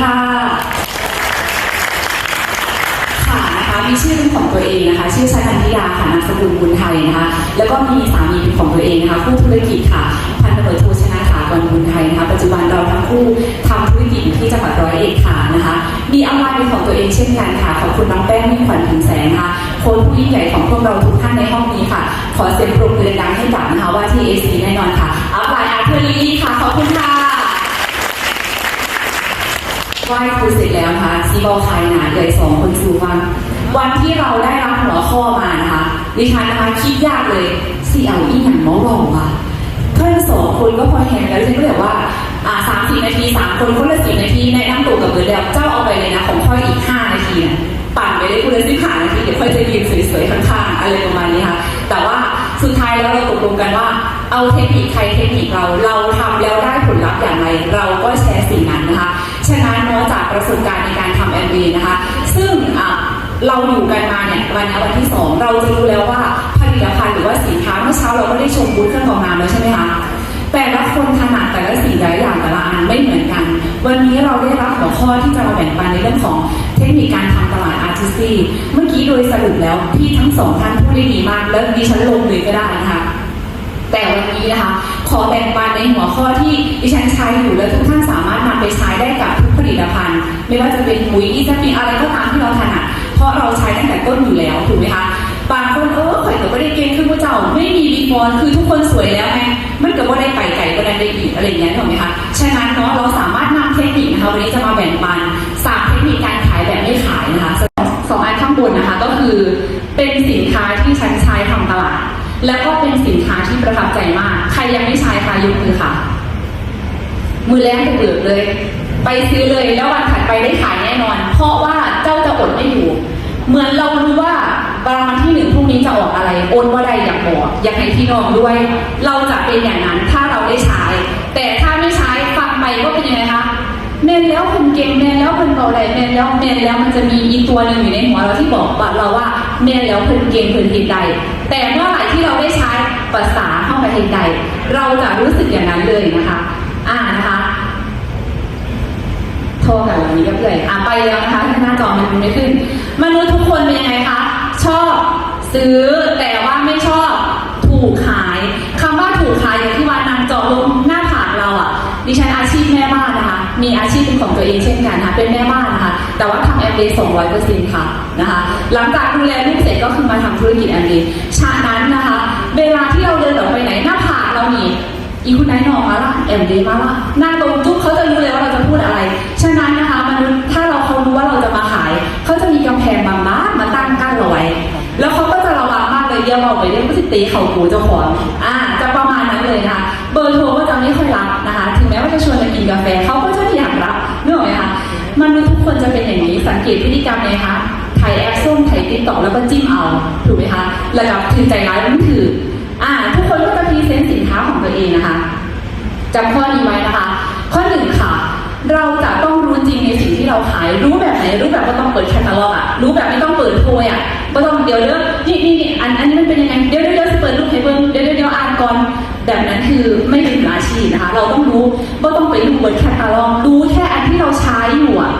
ค่ะ ค่ะนะคะมีชื่อเป็นของตัวเองนะคะ ชื่อชายพันธิยาค่ะนามสกุลบุญไทยนะคะ แล้วก็มีสามีเป็นของตัวเองนะคะคู่ธุรกิจค่ะ พันตำรวจโทชนะสากรบุญไทยนะคะ ปัจจุบันเราทั้งคู่ทำธุรกิจอยู่ที่จังหวัดร้อยเอ็ดค่ะนะคะ มีอำนาจเป็นของตัวเองเช่นกันค่ะ ขอบคุณน้องแป้งมิ่งขวัญถึงแสงค่ะโค้ชผู้ยิ่งใหญ่ของพวกเราทุกท่านในห้องนี้ค่ะ ขอเสียงปรบมือดังให้กับนะคะว่าที่เอซีแน่นอนค่ะ อัพไลน์อาร์เทอร์ลีค่ะ ขอบคุณค่ะ ไหว้ครูเสร็จแล้วนะคะซีบอลคายหนาใหญ่สองคนสู่วันวันที่เราได้รับหัวข้อมานะคะดิฉันนะคะคิดยากเลยซีเอาอีหยังมอรองว่ะเพื่อนสองคนก็พอแหงแล้วฉันก็เลยว่าอ่าสามสิบนาทีสามคนคนละสิบนาทีในนั่งตัวกับเบอร์แล้วเจ้าเอาไปเลยนะของค่อยอีกห้านาทีเนี่ยปั่นไปได้คุณเลยสิบห้านาทีเดี๋ยวค่อยจะยืนสวยๆข้างๆอะไรประมาณนี้ค่ะแต่ว่าสุดท้ายแล้วเราตกลงกันว่า เอาเทคนิคใครเทคนิคเราเราทำแล้วได้ผลลัพธ์อย่างไร เราก็แชร์สิ่งนั้นนะคะ ฉะนั้นเนาะจากประสบการณ์ในการทำแอมเบนะคะ ซึ่งเราอยู่กันมาเนี่ยวันนี้วันที่สองเราจะรู้แล้วว่าผลิตภัณฑ์หรือว่าสินค้าเมื่อเช้าเราก็ได้ชมบูธเครื่องกรองน้ำแล้วใช่ไหมคะแต่ละคนถนัดแต่ละสิ่งแต่ละอย่างแต่ละอันไม่เหมือนกัน วันนี้เราได้รับหัวข้อที่จะมาแบ่งปันในเรื่องของเทคนิคการทำตลาดอาร์ติสตีเมื่อกี้โดยสรุปแล้วพี่ทั้งสองท่านพูดได้ดีมากแล้วดิฉันลงเลยก็ได้นะคะ แต่วันนี้นะคะ ขอแบ่งปันในหัวข้อที่ดิฉันใช้อยู่และทุกท่านสามารถนำไปใช้ได้กับทุกผลิตภัณฑ์ ไม่ว่าจะเป็นปุ๋ยอีจะเป็นอะไรก็ตามที่เราถนัดเพราะเราใช้ตั้งแต่ต้นอยู่แล้วถูกไหมคะบางคนเออข่อยก็ไม่ได้เก่งคือพระเจ้า ไม่มีบีฟอนคือทุกคนสวยแล้วไงมันก็ว่าได้ไปไก่ก็ได้ไปอีกอะไรอย่างเงี้ยถูกไหมคะฉะนั้น แล้วก็เป็นสินค้าที่ประทับใจมาก ใครยังไม่ใช้คะยกมือค่ะ มือแรกไปเบิกเลย ไปซื้อเลยแล้ววันถัดไปได้ขายแน่นอน เพราะว่าเจ้าจะอดไม่อยู่ เหมือนเรารู้ว่าวันที่หนึ่งพรุ่งนี้จะออกอะไรโอนว่าใดอยากบอกอยากให้พี่น้องด้วย เราจะเป็นอย่างนั้นถ้าเราได้ใช้ แต่ถ้าไม่ใช้ฟังไปก็เป็นยังไงคะ เมนแล้วคนเก่งเมนแล้วคนเบาไหลเมนแล้วเมนแล้วมันจะมีอีกตัวหนึ่งอยู่ในหัวเราที่บอกว่าเราว่าเมนแล้วคนเก่งคนเห็นใด แต่เมื่อไหร่ที่เราได้ใช้ภาษาเข้าไปเห็นใด เราจะรู้สึกอย่างนั้นเลยนะคะ อ่านะคะโทรกับวันนี้ก็เลยอะไปแล้วนะคะหน้าจอมันไม่ขึ้น มนุษย์ทุกคนเป็นยังไงคะชอบซื้อแต่ว่าไม่ชอบถูกขายคำว่าถูกขายอย่างที่ มีอาชีพเป็นของตัวเองเช่นกันนะคะเป็นแม่บ้านนะคะแต่ว่าทำแอมเบย์สองร้อยเปอร์เซ็นต์ค่ะนะคะหลังจากดูแลลูกเสร็จก็คือมาทำธุรกิจแอมเบย์ฉะนั้นนะคะเวลาที่เราเดินออกไปไหนหน้าผากเรานี่อีคุณนายนอมาละแอมเดมาละหน้าตรงจุ๊บเขาจะรู้เลยว่าเราจะพูดอะไร ฉะนั้นนะคะมนุษย์ถ้าเราเขารู้ว่าเราจะมาขาย เขาจะมีกำแพงบางบ้านมาตั้งกั้นเราไว้แล้วเขาก็จะระวังมากเลยเยี่ยมเอาไปเรื่องก็จะตีเข่าหูเจ้าของอ่าจะประมาณนั้นเลยนะคะเบอร์โทรก็จะไม่ค่อยรับนะคะ ถึงแม้ว่าจะชวนไปกินกาแฟเขาก็ จะไม่อยากรับนึกออกไหมคะมนุษย์ทุกคนจะเป็นอย่างนี้สังเกตพฤติกรรมเลยคะถ่ายแอปส้มถ่ายติ๊กต็อกแล้วก็จิ้มเอาถูกไหมคะระดับถือใจร้ายมันถืออ่าทุกคนก็จะพรีเซนต์สินค้าของตัวเองนะคะจำข้อนี้ไว้นะคะ ข้อหนึ่งค่ะ เราจะต้องรู้จริงในสิ่งที่เราขายรู้แบบ ไหนรู้แบบก็ต้องเปิดแคตตาล็อกอะรู้แบบไม่ต้องเปิดโพยอะก็ต้องเดี๋ยวเดี๋ยวนี่นี่นี่อันอันนี้มันเป็นยังไงเดี๋ยวเดี๋ยวเดี๋ยวเปิดรูปให้เบิ้งเดี๋ยวเดี๋ยวเดี๋ยวอ่านก่อนแบบนั้นคือไม่เป็นอาชีพนะคะ เราต้องรู้ว่าต้องไปดูบนแคตตาล็อกรู้แค่อันที่เราใช้อยู่อะ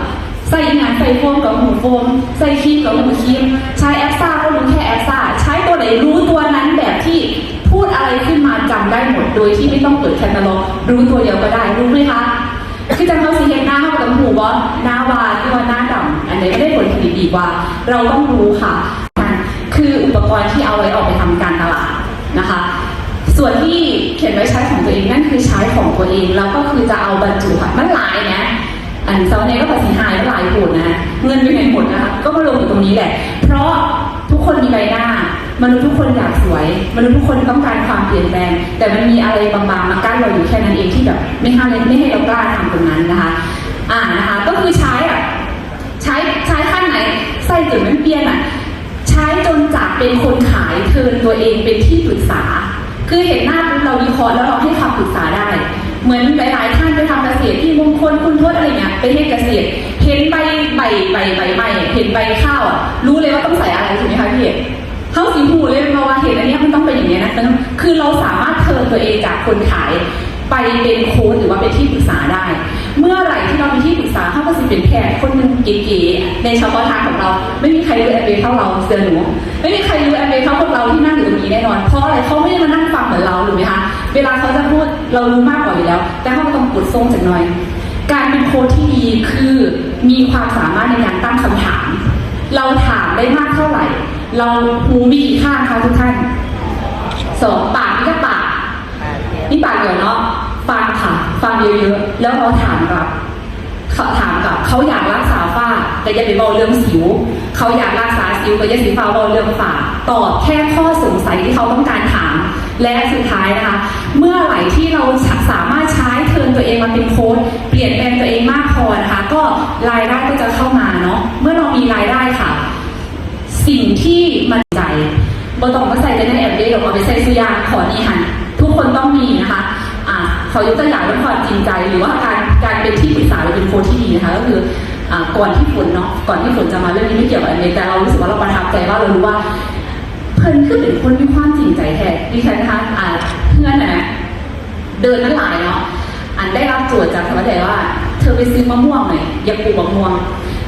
ใส่งานใส่โฟมกับหูโฟมใส่ครีมกับหูครีมใช้แอปซ่าก็รู้แค่แอปซ่าใช้ตัวไหนรู้ตัวนั้นแบบที่พูดอะไรขึ้นมาจำได้หมดโดยที่ไม่ต้องเปิดแคตตาล็อกรู้ตัวเดียวก็ได้รู้ไหมคะ คือจะเขาสีเห็นหน้าเข้ากับหูบอสหน้าวานหรือว่าหน้าดำอันไหนไม่ได้ผลผลิตดีกว่า เราต้องรู้ค่ะคืออุปกรณ์ที่เอาไว้ออกไปทำการตลาดนะคะ ส่วนที่เขียนไว้ใช้ของตัวเองนั่นคือใช้ของตัวเองแล้วก็คือจะเอาบรรจุภัณฑ์มันหลายนะอันเซาเน่ก็ภาษีหายหลายโหดนะเงินไปไหนหมดนะคะก็มาลงอยู่ตรงนี้แหละ เพราะทุกคนมีใบหน้ามนุษย์ทุกคนอยากสวยมนุษย์ทุกคนต้องการความเปลี่ยนแปลง แต่มันมีอะไรบางๆมากั้นเราอยู่แค่นั้นเองที่แบบไม่ให้ไม่ให้เรากล้าทำตรงนั้นนะคะ อ่านะคะ ก็คือใช้อะ ใช้ใช้ขั้นไหน ใส่จนมันเปลี่ยนอะใช้จนจากเป็นคนขายเทินตัวเองเป็นที่ปรึกษา คือเห็นหน้าเราวิเคราะห์แล้วเราให้คำปรึกษาได้ เหมือนหลายๆท่านไปทำเกษตรที่มงคลคุณทวดอะไรเงี้ยไปเฮ็ดเกษตรเห็นใบใบใบใบใบเห็นใบข้าวรู้เลยว่าต้องใส่อะไรถูกไหมคะพี่เอกเขาสีหูเลยมาว่าเห็นอันนี้มันต้องเป็นอย่างเงี้นะคือเราสามารถเทิร์นตัวเองจากคนขายไปเป็นโค้ชหรือว่าเป็นที่ปรึกษาได้ เมื่อไหร่ที่เราเป็นที่ปรึกษาเขาก็จะเก๋ๆในเฉพาะทางของเรา ไม่มีใครรู้แอมเบเท่าเราเสือหนูไม่มีใครรู้แอมเบเท่าพวกเราที่นั่งอยู่ตรงนี้แน่นอน เพราะอะไรเขาไม่ได้มานั่งฟังเหมือนเราถูกไหมคะเวลาเขาจะพูดเรารู้มากกว่าอยู่แล้ว แต่เขาก็ต้องกดทรงจากหน่อย การเป็นโค้ชที่ดีคือมีความสามารถในการตั้งคำถาม เราถามได้มากเท่าไหร่ เราหูมีกี่ข้างคะทุกท่านสองปากนี่ก็ปากนี่ปากเดียวเนาะ ฟังค่ะ ฟังเยอะๆ แล้วเราถามกับเขาถามกับเขาอยากรักษาฝ้าแต่อย่าไปบอกเรื่องสิว เขาอยากรักษาสิวแต่อย่าสีฟ้าบอกเรื่องฝ้าตอบแค่ข้อสงสัยที่เขาต้องการถาม และสุดท้ายนะคะ เมื่อไหร่ที่เราสามารถใช้เทินตัวเองมาเป็นโค้ดเปลี่ยนแปลงตัวเองมากพอนะคะ ก็รายได้ก็จะเข้ามาเนาะ เมื่อเรามีรายได้ค่ะ สิ่งที่มันใจบตองมาใส่กันในแอปเดหรอกเอาไปใส่สุยางขอนี่หันทุกคนต้องมีนะคะ ขอยกตัวอย่างเรื่องความจริงใจ หรือว่าการการเป็นที่ปรึกษาหรือเป็นโค้ชที่ดีนะคะก็คืออก่อนที่ฝนเนาะก่อนที่ฝนจะมาเรื่องนี้ไม่เกี่ยวกับอปเดแต่เรารู้สึกว่าเราประทับใจว่าเรารู้ว่า เพิ่นคือเป็นคนมีความจริงใจแท้ดิฉันนะคะเพื่อนนะเดินนั่นหลายเนาะอันได้รับโจทย์จากธรรมใจว่า เธอไปซื้อมะม่วงหน่อยอยากปลูกมะม่วง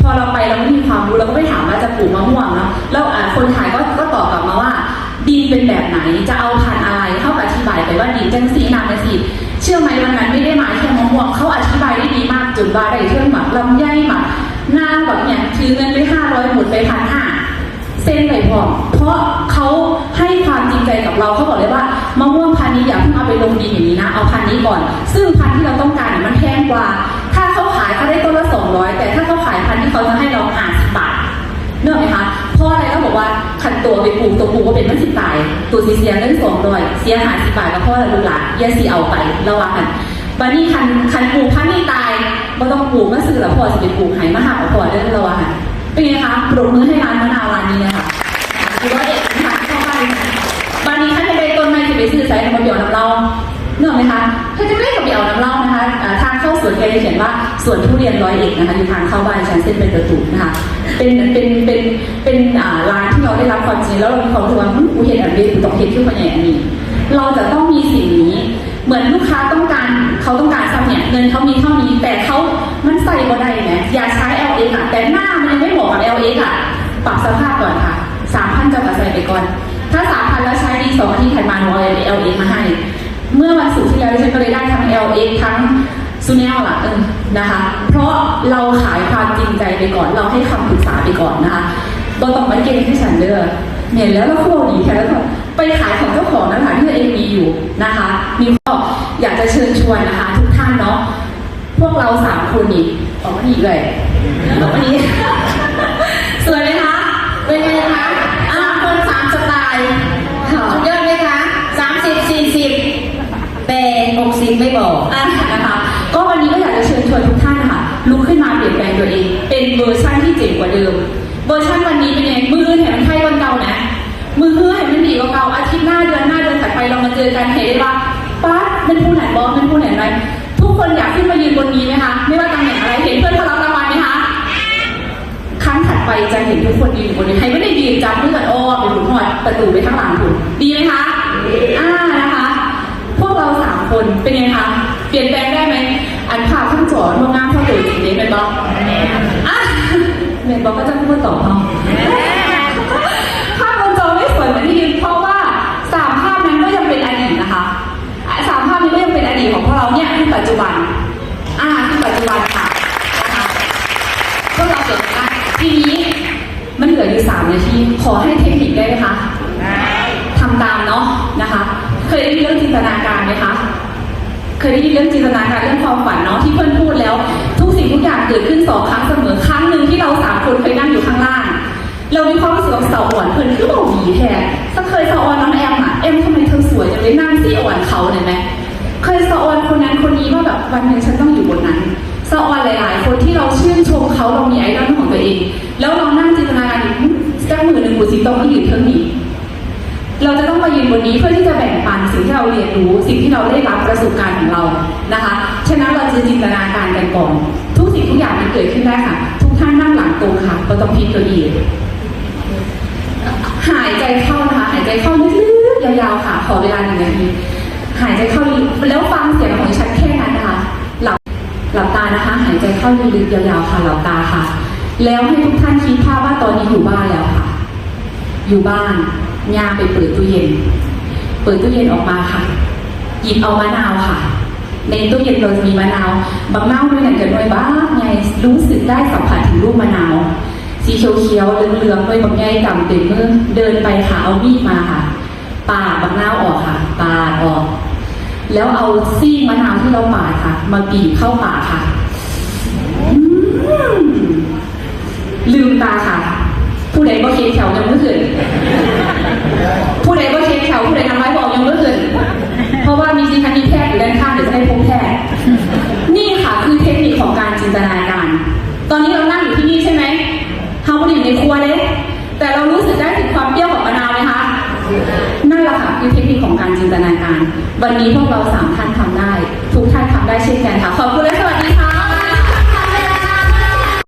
พอเราไปเราไม่มีความรู้เราก็ไปถามว่าจะปลูกมะม่วงเนาะแล้วคนขายก็ก็ตอบกลับมาว่า ดินเป็นแบบไหนจะเอาพันอะไรเขาอธิบายไปว่าดินจังสีน้ำจังสีเชื่อไหมวันนั้นไม่ได้มาแค่มะม่วงเขาอธิบายได้ดีมากจนว่าได้เชื่อหมักลำไยหมักหน้าแบบเนี่ยถือเงินไปห้าร้อยหมดไปพันห้าเส้นไปพอเพราะเขาให้ความจริงใจกับเราเขาบอกเลยว่ามะม่วงพันนี้อย่าเพิ่งเอาไปลงดินอย่างนี้นะเอาพันนี้ก่อน ซึ่งพันที่เราต้องการมันแพงกว่า ถ้าเขาขายเขาได้ต้นละสองร้อยแต่ถ้าเขาขายพันที่เขาจะให้เรา ตัวไปปลูกตัวปลูกว่าเป็นมันสิตาย ตัวสีเสียเงินสองร้อยเสียหายสิบบาทก็เพราะอะไรลูกหลานแย่สีเอาไประวังกันบันนี้คันคันปลูกพันนี้ตายไม่ต้องปลูกมาซื้อแล้วพอจะไปปลูกไหมาหาเอาพอเด้อระวังกันเป็นไงคะปรบมือให้ร้านมะนาวร้านนี้นะคะหรือว่าเด็กนะคะเข้าบ้านบันนี้ท่านจะไปต้นไม้จะไปซื้อสายน้ำเบียวน้ำเรา เนื่องไหมคะถ้าจะไม่กับเบียวน้ำเล่านะคะทางเข้าสวนแกจะเขียนว่าสวนทุเรียนร้อยเอกนะคะอยู่ทางเข้าบ้านชั้นเส้นเป็นประตูนะคะเป็นเป็นเป็นเป็นร้านที่เราได้รับความจริงแล้วเรามีความรู้ว่าหึกูเห็นอันนี้กูต้องเห็นขึ้นมาอย่างนี้เราจะต้องมีสิ่งนี้เหมือนลูกค้าต้องการเขาต้องการซ้ำเนี่ยเงินเขามีเท่านี้แต่เขามันใส่ก็ได้ไงอยากใช้ LX อะแต่หน้ามันยังไม่เหมาะกับ LX อะปรับสภาพก่อนค่ะสามพันจะมาใส่ไปก่อน ถ้าสามพันแล้วใช้ดีสองอาทิตย์ถัดมาหนูเอา LX มาให้ เมื่อวันศุกร์ที่แล้วดิฉันก็เลยได้ทั้ง LX ทั้งซูเนลล่ะเออนะคะ เพราะเราขายความจริงใจไปก่อน เราให้คำปรึกษาไปก่อนนะคะบอต้องมาเก่งที่ฉันเด้อเห็นแล้วเราโคตรดีแค่แล้วก็ไปขายของเจ้าของนะคะที่ตัวเองมีอยู่นะคะ มีก็อยากจะเชิญชวนนะคะ ทุกท่านเนาะพวกเราสามคนนี่ออกมาดีเลยออกม หกสิบไม่บอกอะนะคะ ก็วันนี้ก็อยากจะเชิญชวนทุกท่านนะคะลุกขึ้นมาเปลี่ยนแปลงตัวเอง เป็นเวอร์ชั่นที่เจ๋งกว่าเดิม เวอร์ชั่นวันนี้เป็นยังไงมือเห็นมันไทยวันเก่านะ มือเฮือเห็นมันดีกว่าเก่า อาทิตย์หน้าเดือนหน้าเดือนถัดไปเรามาเจอกันเห็นได้ว่าป๊าดเป็นผู้ไหนบอสเป็นผู้ไหนอะไรทุกคนอยากขึ้นมายืนบนนี้ไหมคะ ไม่ว่าตำแหน่งอะไร เห็นเพื่อนเขารับรางวัลไหมคะ ครั้งถัดไปจะเห็นทุกคนยืนอยู่บนนี้ ใครไม่ได้ยืนจับเพื่อนอ้อมไปหมุนหอดประตูไปข้างหลังคุณดีไหมคะ คนเป็นไงคะ เปลี่ยนแปลงได้ไหม อันภาพข้างจอโรงงานพ่อตัวจริงเด็เป็นบล็อกอะเมนบล็อกก็จะพูดต่อเนาะภาพบนจอไม่สวยเหมือนที่ยืนเพราะว่าสามภาพนั้นก็ยังเป็นอดีตนะคะอะสามภาพนี้ก็ยังเป็นอดีตของพวกเราเนี่ยคือปัจจุบัน อ่าคือปัจจุบันค่ะนะคะพวกเราเก่งมากทีนี้มันเหลืออยู่สามนาทีขอให้เทคนิคได้ไหมคะทำตามเนาะนะคะ เคยได้ยินเรื่องจินตนาการไหมคะ เคยได้ยินเรื่องจินตนาการเรื่องความฝันเนาะที่เพื่อนพูดแล้ว ทุกสิ่งทุกอย่างเกิดขึ้นสองครั้งเสมอครั้งหนึ่งที่เราสามคนเคยนั่งอยู่ข้างล่าง เรามีความรู้สึกว่าเสาวอ่อนเพื่อนคือบอกดีแท้ถ้าเคยสาวอ่อนน้องแอมอะแอมทำไมเธอสวยจังเลยนั่งซี่อ่อนเขาเนี่ยไหมเคยสะออนคนนั้นคนนี้ว่าแบบวันหนึ่งฉันต้องอยู่บนนั้นสะออนหลาย ๆ คนที่เราชื่นชมเขาเรามีไอดอลของตัวเอง แล้วเรานั่งจินตนาการอยู่สักมือหนึ่งกูสิต้องมายืนเท่านี้ เราจะต้องมายืนบนนี้เพื่อที่จะแบ่งปันสิ่งที่เราเรียนรู้ สิ่งที่เราได้รับประสบการณ์ของเรานะคะ ฉะนั้นเราจะจินตนาการกันก่อน ทุกสิ่งทุกอย่างมันเกิดขึ้นได้ค่ะ ทุกท่านนั่งหลังตรงค่ะเราต้องพลิกตัวเองหายใจเข้านะคะหายใจเข้าลึกๆยาวๆค่ะ ขอเวลาหนึ่งนาทีหายใจเข้าแล้วฟังเสียงของฉันแค่นั้นนะคะ หลับหลับตานะคะ หายใจเข้าลึกๆยาวๆค่ะหลับตาค่ะ แล้วให้ทุกท่านคิดภาพว่าตอนนี้อยู่บ้านแล้วค่ะ อยู่บ้าน ย่าไปเปิดตู้เย็น เปิดตู้เย็นออกมาค่ะ หยิบเอามะนาวค่ะ ในตู้เย็นเราจะมีมะนาวบางเน่าด้วยกันกันด้วยบ้างไงรู้สึกได้สัมผัสถึงลูกมะนาว สีเขียวๆเหลืองๆด้วยบางใหญ่กำเต็มมือเดินไปค่ะเอามีดมาค่ะปาดบางเน่าออกค่ะปาดออก แล้วเอาซีกมะนาวที่เราปาดค่ะ มาบีบเข้าปากค่ะลืมตาค่ะ ผู้ใดก็เค้กแถวยังไม่ขึ้นผู้ใดก็เค้กแถวผู้ใดทำร้ายบอกยังไม่ขึ้นเพราะว่ามีดิฉันมีแพทย์อยู่ด้านข้างเดี๋ยวจะให้พบแพทย์นี่ค่ะคือเทคนิคของการจินตนาการ ตอนนี้เรานั่งอยู่ที่นี่ใช่ไหมเฮาไม่ได้อยู่ในครัวเลยแต่เรารู้สึกได้ถึงความเปรี้ยวของมะนาวไหมคะนั่นแหละค่ะคือเทคนิคของการจินตนาการ วันนี้พวกเราสามท่านทำได้ ทุกท่านทำได้เช่นกันค่ะขอบคุณ